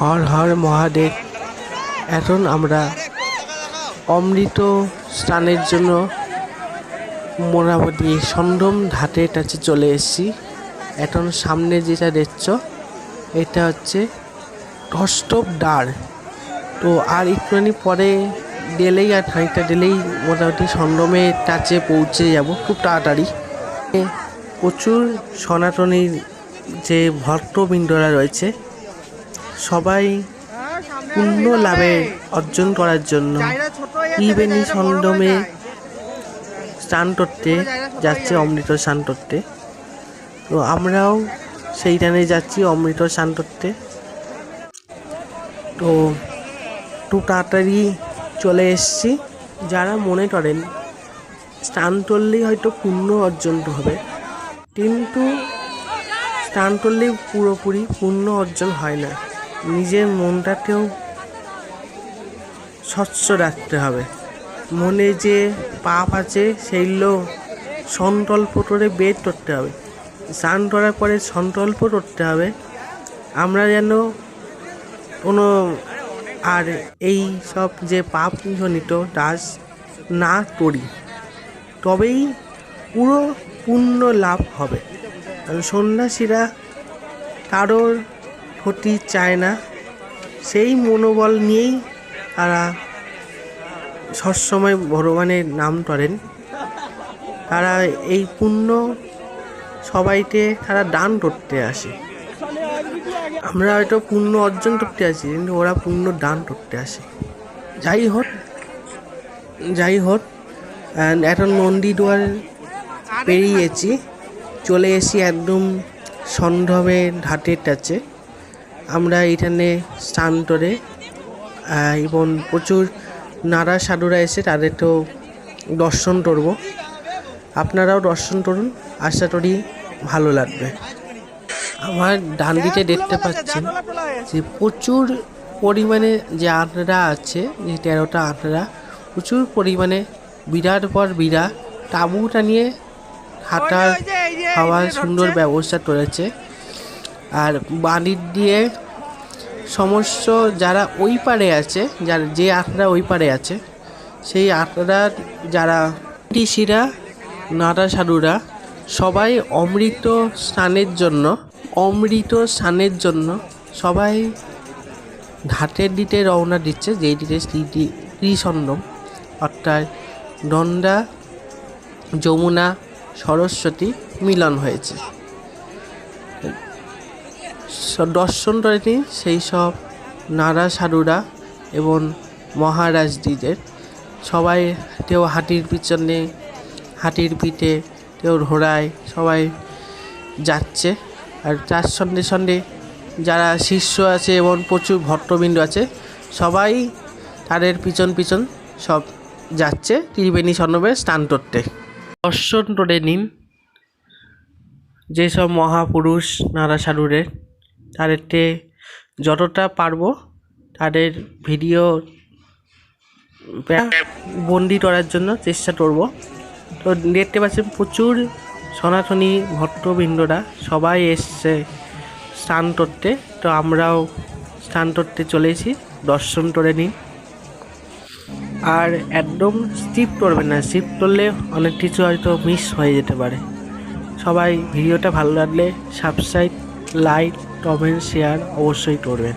হর হর মহাদেব। এখন আমরা অমৃত স্নানের জন্য মোটামুটি সন্ডম ঘাটের কাছে চলে এসেছি। এখন সামনে যেটা দেখছ, এটা হচ্ছে ধষ্টব ডার তো আর একটুখানি পরে গেলেই আর খানিকটা গেলেই মোটামুটি সন্ডমের কাছে পৌঁছে যাব খুব তাড়াতাড়ি। প্রচুর সনাতনীর যে ভক্তবৃন্দরা রয়েছে সবাই পুণ্য লাভের অর্জন করার জন্য ত্রিবেণী সন্ডমে স্নান করতে যাচ্ছে, অমৃত স্নান করতে। তো আমরাও সেইখানে যাচ্ছি, অমৃত স্নান করতে। তো একটু তাড়াতাড়ি চলে এসছি। যারা মনে করেন স্নান করলেই হয়তো পুণ্য অর্জন হবে, কিন্তু স্নান করলেই পুরোপুরি পুণ্য অর্জন হয় না। নিজের মনটাকেও স্বচ্ছ রাখতে হবে। মনে যে পাপ আছে সেইগুলো সন্তল্প করে বের করতে হবে। স্নান করার পরে সন্তল্প করতে হবে। আমরা যেন কোনো আর এই সব যে পাপজনিত দাস না করি, তবেই পুরো পূর্ণ লাভ হবে। সন্ন্যাসীরা কারোর ক্ষতি চায় না। সেই মনোবল নিয়েই তারা সবসময় ভগবানের নাম করেন। তারা এই পুণ্য সবাইকে তারা দান করতে আসে। আমরা হয়তো পুণ্য অর্জন করতে আসি, কিন্তু ওরা পুণ্য দান করতে আসে। যাই হোক যাই হোক এখন নন্দী দুয়ার পেরিয়েছি, চলে এসি একদম সন্ধবের ঘাটের কাছে। আমরা এখানে স্নান করে এবং প্রচুর নারা সাধুরা এসে তাদের তো দর্শন করব। আপনারাও দর্শন করুন আশা করি ভালো লাগবে। আমার ডান দিকে দেখতে পাচ্ছেন যে প্রচুর পরিমাণে যে আটরা আছে যে তেরোটা আটরা প্রচুর পরিমাণে বিরাট পর বিরাট তাঁবুটা নিয়ে হাঁটার খাওয়ার সুন্দর ব্যবস্থা করেছে। আর বাড়ির দিয়ে সমস্ত যারা ওই পারে আছে, যার যে আটরা ওই পারে আছে, সেই আটরার যারা ঋষিরা নাটা সাধুরা, সবাই অমৃত স্নানের জন্য, অমৃত স্নানের জন্য সবাই ঘাটের দিকে রওনা দিচ্ছে, যেই দিকে স্মৃতি ত্রিসন্ডম অর্থাৎ গঙ্গা যমুনা, সরস্বতী মিলন হয়েছে। দর্শন করেনি সেই সব নারা সাধুরা এবং মহারাজদিদের সবাই কেউ হাতির পিছনে হাতির পিঠে কেউ ঘোড়ায়, সবাই যাচ্ছে। আর তার সঙ্গে সঙ্গে যারা শিষ্য আছে এবং প্রচুর ভট্টবৃন্দ আছে, সবাই তাদের পিছন পিছন সব যাচ্ছে ত্রিবেণী সন্নবে স্নান করতে। দর্শন করে নিন যেসব মহাপুরুষ, নারা সাধুদের তাদেরকে যতটা পারব তাদের ভিডিও বন্দি করার জন্য চেষ্টা করব। তো দেখতে পাচ্ছেন প্রচুর সনাতনী ভট্টবৃন্দরা সবাই এসছে স্নান করতে। তো আমরাও স্নান করতে চলেছি, দর্শন করে নিন। আর একদম স্কিপ করবেন না স্কিপ করলে অনেক কিছু হয়তো মিস হয়ে যেতে পারে। সবাই ভিডিওটা ভালো লাগলে সাবস্ক্রাইব লাইক কমেন্ট শেয়ার অবশ্যই করবেন।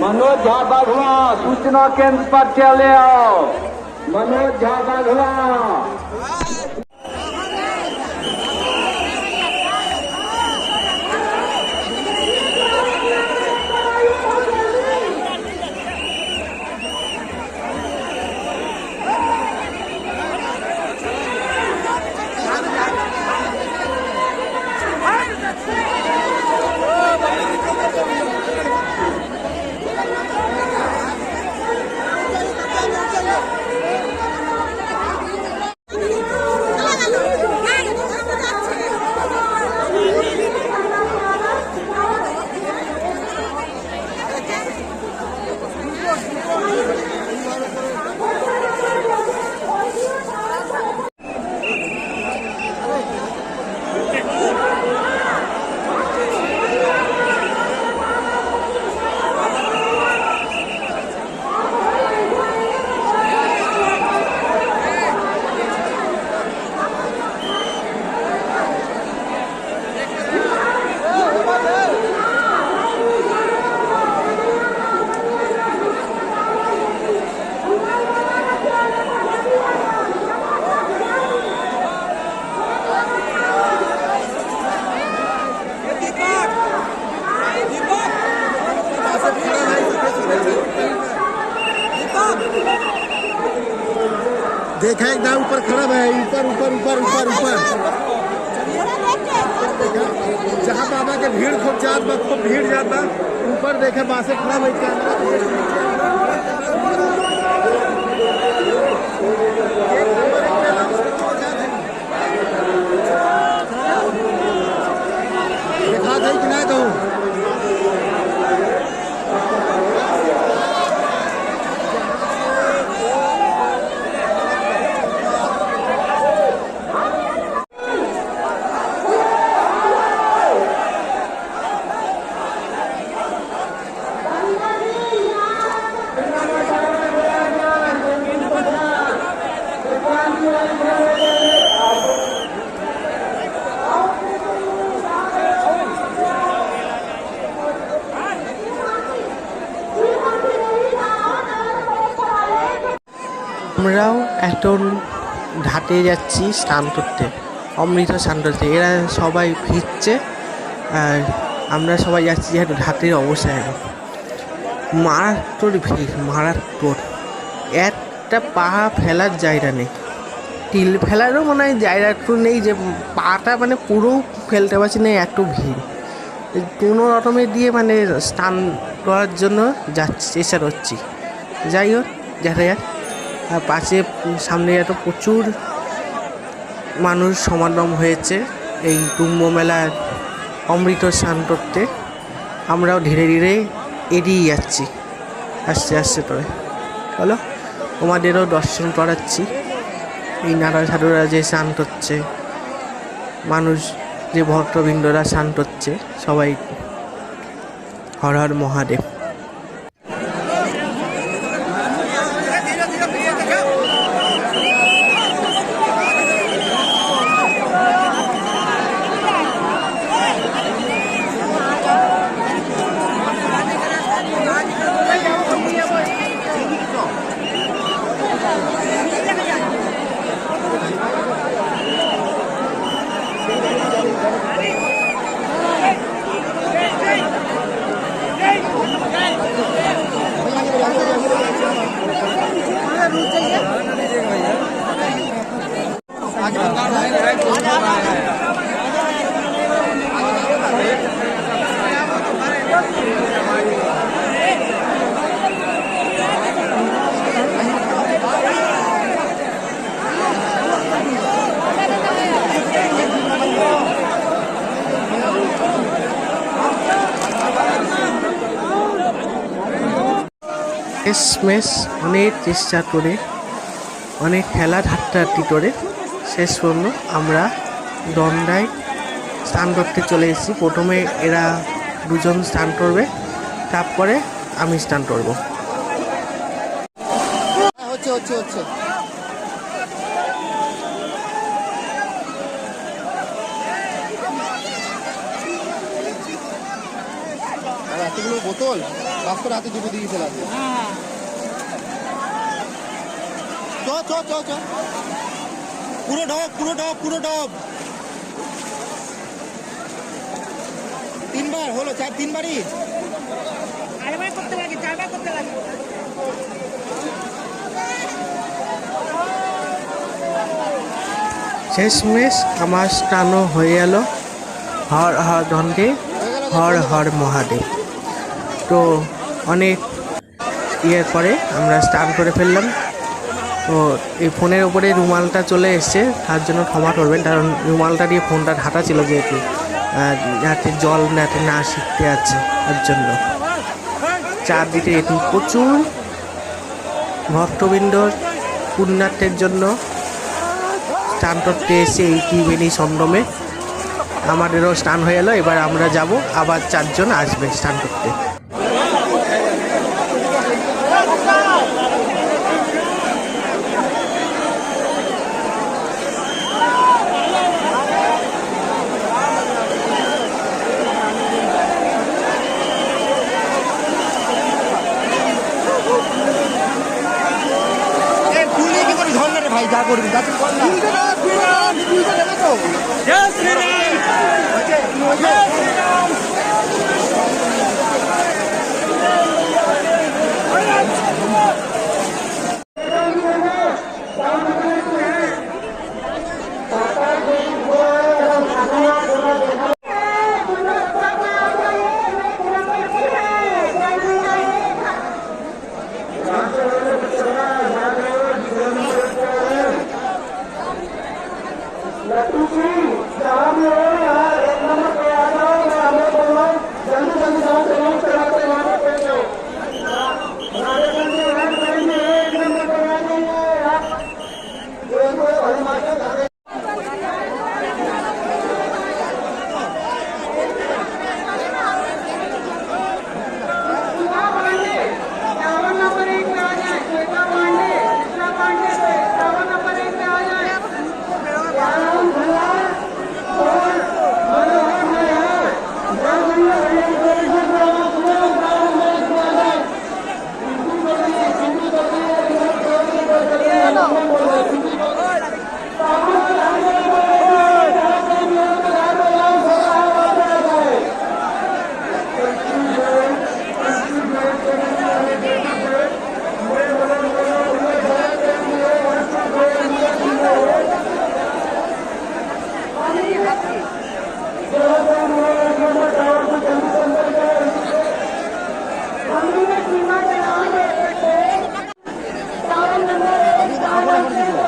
मनोज झा बाघवा सूचना केंद्र पर चले आओ। मनोज झा बाघवा ऊपर। जहाँ बाबा के भीड़ खूब जात बा, खूब भीड़ जाता ऊपर देखे बासे खड़ा बैठ कैमरा देखा এখন ঘাটে যাচ্ছি স্নান করতে, অমৃত স্নান করতে। এরা সবাই ভিজছে আর আমরা সবাই যাচ্ছি যেহেতু ঘাটের অবস্থা এখন। মারাত্মক ভিড়, মারাত্মক। একটা পা ফেলার জায়গা নেই। টিল ফেলারও মনে হয় জায়গা একটু নেই যে পাটা মানে পুরো ফেলতে পারছি না, এত ভিড়। কোনো রকমে দিয়ে মানে স্নান করার জন্য যাচ্ছি, চেষ্টা করছি। যাই হোক, দেখা যাক। পাশে সামনে এত প্রচুর মানুষ সমাগম হয়েছে এই কুম্ভ মেলার অমৃত স্নান করতে। আমরাও ধীরে ধীরে এড়িয়ে যাচ্ছি। আস্তে আস্তে করে বলো তোমাদেরও দর্শন করাচ্ছি। এই নাড়া সাধুরা যে স্নান করছে, মানুষ, যে ভক্তবৃন্দরা স্নান করছে, সবাই হর হর মহাদেব। শেষমেশ অনেক চেষ্টা করে অনেক খেলা হাট্টাহাট্টি করে। শেষ পর্যন্ত আমরা দণ্ডায় স্নান করতে চলে এসেছি। প্রথমে এরা দুজন স্টান করবে তারপরে আমি স্টান করব। হচ্ছে হচ্ছে হচ্ছে। আর এতগুলো বোতল রাস্তার হাতে দুটো দিয়ে দিতে লাগবে চ চ চ চ। পুরো ডব পুরো ডব পুরো ডব। তিনবার হলো চার তিনবারই? আরেকবার করতে লাগে চারবার করতে লাগে শেষমেশ আমার স্নানও হয়ে গেল হর হর ধনদেব হর হর মহাদেব। তো অনেক ইয়ের পরে আমরা স্নান করে ফেললাম। তো এই ফোনের ওপরে রুমালটা চলে এসছে, তার জন্য ক্ষমা করবেন, কারণ রুমালটা দিয়ে ফোনটা ঢাকা ছিল যেহেতু যাতে জল যাতে না শিখতে আছে, তার জন্য। চারদিকে এটি প্রচুর ভক্তবৃন্দর পুণ্যার্থের জন্য স্নান করতে এসে এই ত্রিবেণী সঙ্গমে আমাদেরও স্নান হয়ে গেলো এবার আমরা যাব, আবার চারজন আসবে স্নান করতে। ঝর্ণা Pelo amor de Deus.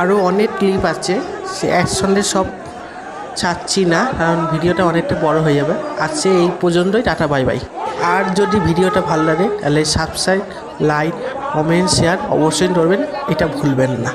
আরও অনেক ক্লিপ আছে। সে একসঙ্গে সব ছাড়ছি না, কারণ ভিডিওটা অনেকটা বড় হয়ে যাবে। আজকে এই পর্যন্তই, টাটা বাই বাই আর যদি ভিডিওটা ভালো লাগে, তাহলে সাবস্ক্রাইব লাইক কমেন্ট শেয়ার অবশ্যই করবেন, এটা ভুলবেন না।